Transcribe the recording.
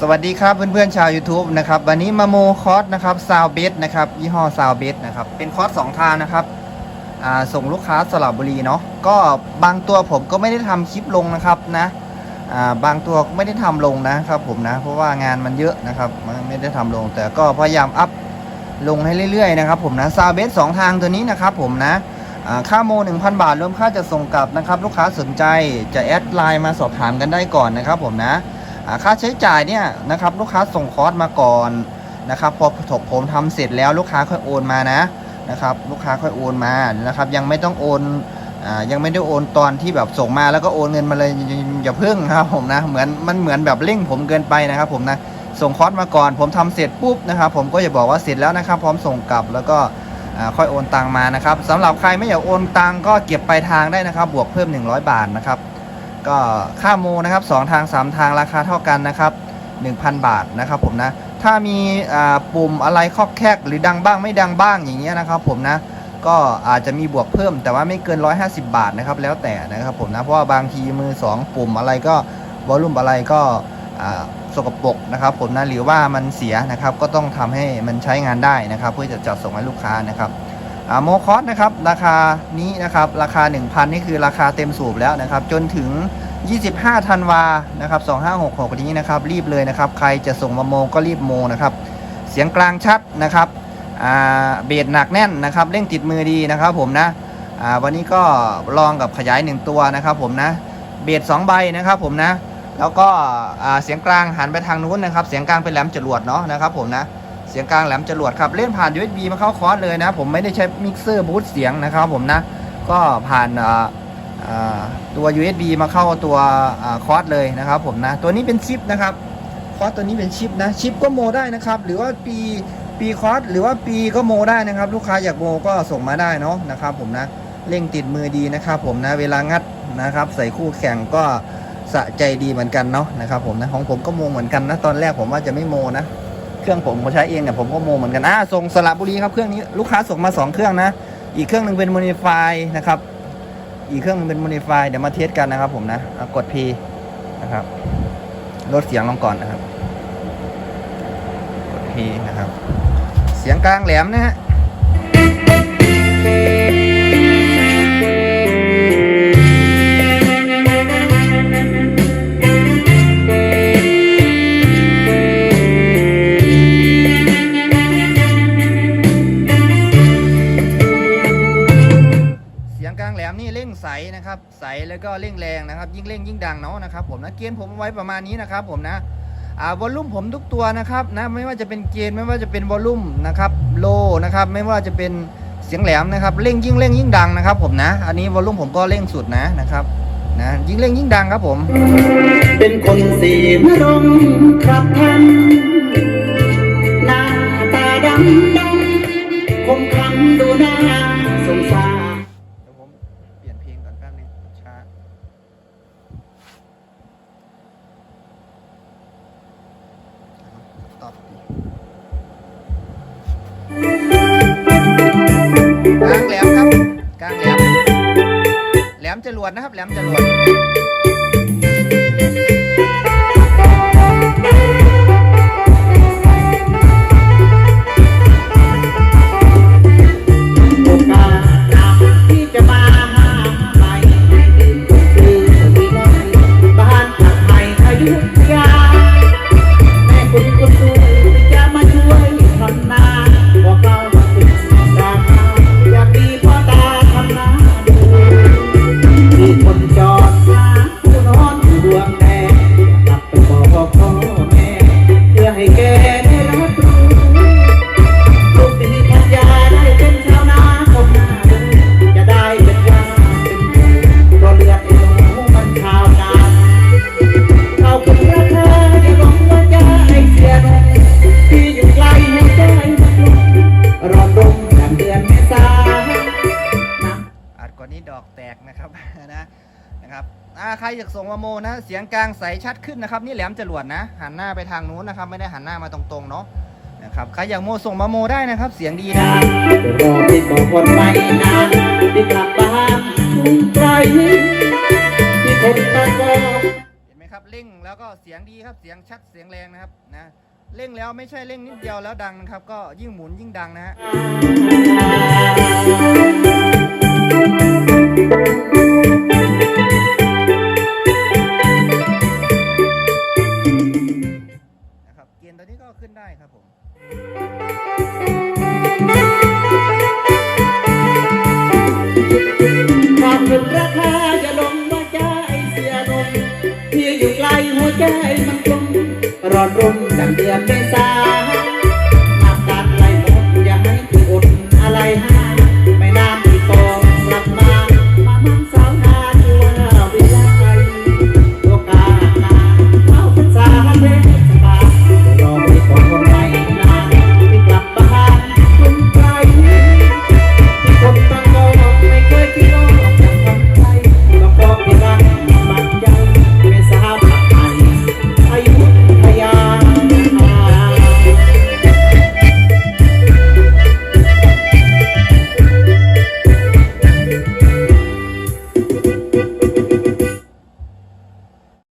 สวัสดีครับเพื่อนๆชาว YouTube นะครับวันนี้มาโมคอสนะครับซาวเบสนะครับยี่ห้อซาวเบสนะครับเป็นคอสสองทางนะครับส่งลูกค้าสระบุรีเนาะก็บางตัวผมก็ไม่ได้ทำคลิปลงนะครับนะบางตัวก็ไม่ได้ทำลงนะครับผมนะเพราะว่างานมันเยอะนะครับไม่ได้ทำลง แต่ก็พยายามอัพลงให้เรื่อยๆนะครับผมนะซาวเบสสองทางตัวนี้นะครับผมนะอ่าค่าโม 1,000 บาทรวมค่าจะส่งกลับนะครับ ลูกค้าสนใจจะแอดไลน์มาสอบถามกันได้ก่อนนะครับผมนะ ค่าใช้จ่ายเนี่ยนะครับลูกค้าส่งคอร์สมาก่อนนะครับพอผมผมทำเสร็จแล้วลูกค้าค่อยโอนมานะนะครับลูกค้าค่อยโอนมานะครับยังไม่ต้องโอนอ่ายังไม่ได้โอนตอนที่แบบส่งมาแล้วก็โอนเงินมาเลยอย่าเพิ่งครับผมนะเหมือนมันเหมือนแบบเร่งผมเกินไปนะครับผมนะส่งคอร์สมาก่อน ผมทำเสร็จปุ๊บนะครับผมก็จะบอกว่าเสร็จแล้วนะครับพร้อมส่งกลับแล้วก็อ่าค่อยโอนตังมานะครับสำหรับใครไม่อยากโอนตังก็เก็บปลายทางได้นะครับ บวกเพิ่ม 100 บาทนะครับ ก็ค่าโมนะครับสองทาง 3 ทางราคาเท่ากันนะครับ 1,000 บาทนะครับผมนะถ้ามีปุ่มอะไรคอกแคกหรือดังบ้างไม่ดังบ้างอย่างเงี้ยนะครับผมนะก็อาจจะมีบวกเพิ่มแต่ว่าไม่เกิน 150 บาทนะครับแล้วแต่นะครับผมนะเพราะว่าบางทีมือ 2 ปุ่มอะไรก็วอลลุ่มอะไรก็สกปรกนะครับผมนะหรือว่ามันเสียนะครับก็ต้องทำให้มันใช้งานได้นะครับ เพื่อจะจัดส่งให้ลูกค้านะครับ โมคอสนะครับราคานี้นะครับราคา 1,000 นี่คือราคาเต็มสูบแล้วนะครับ จนถึง 25ธันวานะครับ2566 นี้นะครับ รีบเลยนะครับ ใครจะส่งมาโมก็รีบโมนะครับ เสียงกลางชัดนะครับเบสหนักแน่นนะครับเร่งติดมือดีนะครับผมนะวันนี้ก็ลองกับขยาย 1 ตัวนะครับผมนะเบส2ใบนะครับผมนะแล้วก็เสียงกลางหันไปทางนู้นนะครับ เสียงกลางเป็นแหลมจรวดเนาะนะครับผมนะ สียงกลางแหลมจรวดครับ เล่นผ่าน USB มาเข้าคอร์สเลยนะ ผมไม่ได้ใช้มิกเซอร์บูตเสียงนะครับผมนะ ก็ผ่านตัว USB มาเข้าตัวอคอร์สเลยนะครับผมนะ ตัวนี้เป็นชิปนะครับ คอร์สตัวนี้เป็นชิปนะ ชิปก็โมได้นะครับ หรือว่าปีปีคอร์สหรือว่าปีก็โมได้นะครับ ลูกค้าอยากโมก็ส่งมาได้เนาะนะครับผมนะ เร่งติดมือดีนะครับผมนะ เวลางัดนะครับ ใส่คู่แข่งก็สะใจดีเหมือนกันเนาะนะครับผมนะของผมก็โมเหมือนกันนะ ตอนแรกผมว่าจะไม่โมนะ เครื่องผมผมใช้เองเนี่ยผมก็โมเหมือนกันอ่าส่งสระบุรีครับเครื่องนี้ลูกค้าส่งมาสองเครื่องนะ อีกเครื่องหนึ่งเป็นโมนิฟายนะครับอีกเครื่องหนึงเป็นโมนิฟายเดี๋ยวมาเทสกันนะครับผมนะอะกด P นะครับลดเสียงลงก่อนนะครับกด P นะครับ เสียงกลางแหลมนะฮะ นะครับใสแล้วก็เร่งแรงนะครับ ยิ่งเร่งยิ่งดังเนาะนะครับผมนะเกณฑ์ผมไว้ประมาณนี้นะครับผมนะอ่าวอลลุ่มผมทุกตัวนะครับนะไม่ว่าจะเป็นเกณฑ์ไม่ว่าจะเป็นวอลลุ่มนะครับโลนะครับไม่ว่าจะเป็นเสียงแหลมนะครับเร่งยิ่งเร่งยิ่งดังนะครับผมนะอันนี้วอลลุ่มผมก็เร่งสุดนะนะครับนะยิ่งเร่งยิ่งดังครับผม เป็นคนสีมรงครับท่านหน้าตาดำดำคมคำดูหน้าสงสาร เดี๋ยวผมเปลี่ยนเพลงก่อนแป๊บนึงช้า ครับกลางแหลมครับกลางแหลมแหลมจรวดนะครับ แหลมจรวด นะครับนะนะครับอ่าใครอยากส่งมาโมนะ เสียงกลางใสชัดขึ้นนะครับ นี่แหลมจรวดนะ หันหน้าไปทางนู้นนะครับ ไม่ได้หันหน้ามาตรงๆเนาะนะครับใครอยากโมส่งมาโมได้นะครับ เสียงดีนะรอที่บอกคนไม่นานที่กลับบ้านทุ่งไกลที่คนตะโกนเห็นไหมครับเร่งแล้วก็เสียงดีครับเสียงชัดเสียงแรงนะครับนะเร่งแล้วไม่ใช่เร่งนิดเดียวแล้วดังนะครับ ก็ยิ่งหมุนยิ่งดังนะฮะ ขึ้นได้ครับผมความสุขราคาจะลงว่าใจเสียลมที่อยู่ไกลหัวใจมันกลมรอดรมดังเดือนเมษา